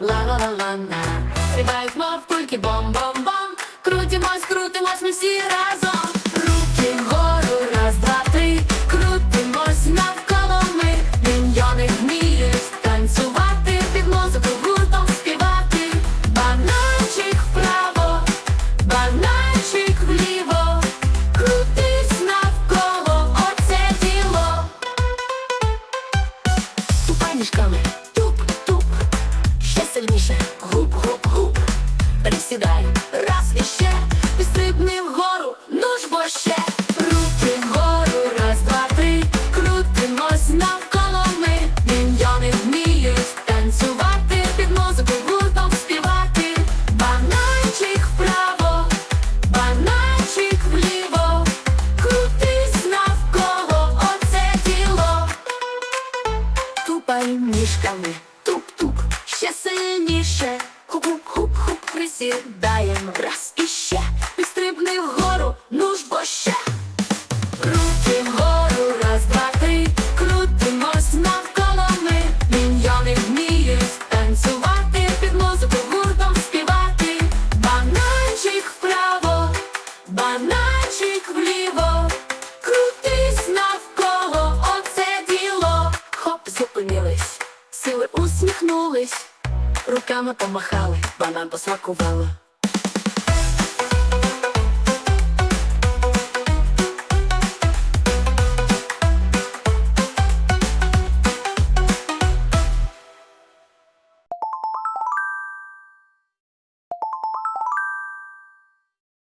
Ла-ла-ла-ла-на Стрибають, мов кульки, бом-бом-бом Крутимось, крутимось ми всі разом сильніше, гуп-гуп-гуп, присідай, раз і ще, підстрибни вгору, ну ж бо ще, руки вгору, раз, два, три, крутимось навколо ми, міньйони вміють танцювати, під музику гуртом співати, бананчик вправо, бананчик вліво, крутись навколо, оце діло. Тупай ніжками, ще сильніше, хуп-хуп-хуп, присідаєм раз. І ще, підстрибни вгору, ну ж бо ще. Руки вгору, раз, два, три, навколо ми, міньйони вміють танцювати, під музику співати, бананчик вправо, бананчик вліво, крутись навколо, оце діло. Хоп, зупинились, сили усміхнулись, руками помахали, банан посмакувало.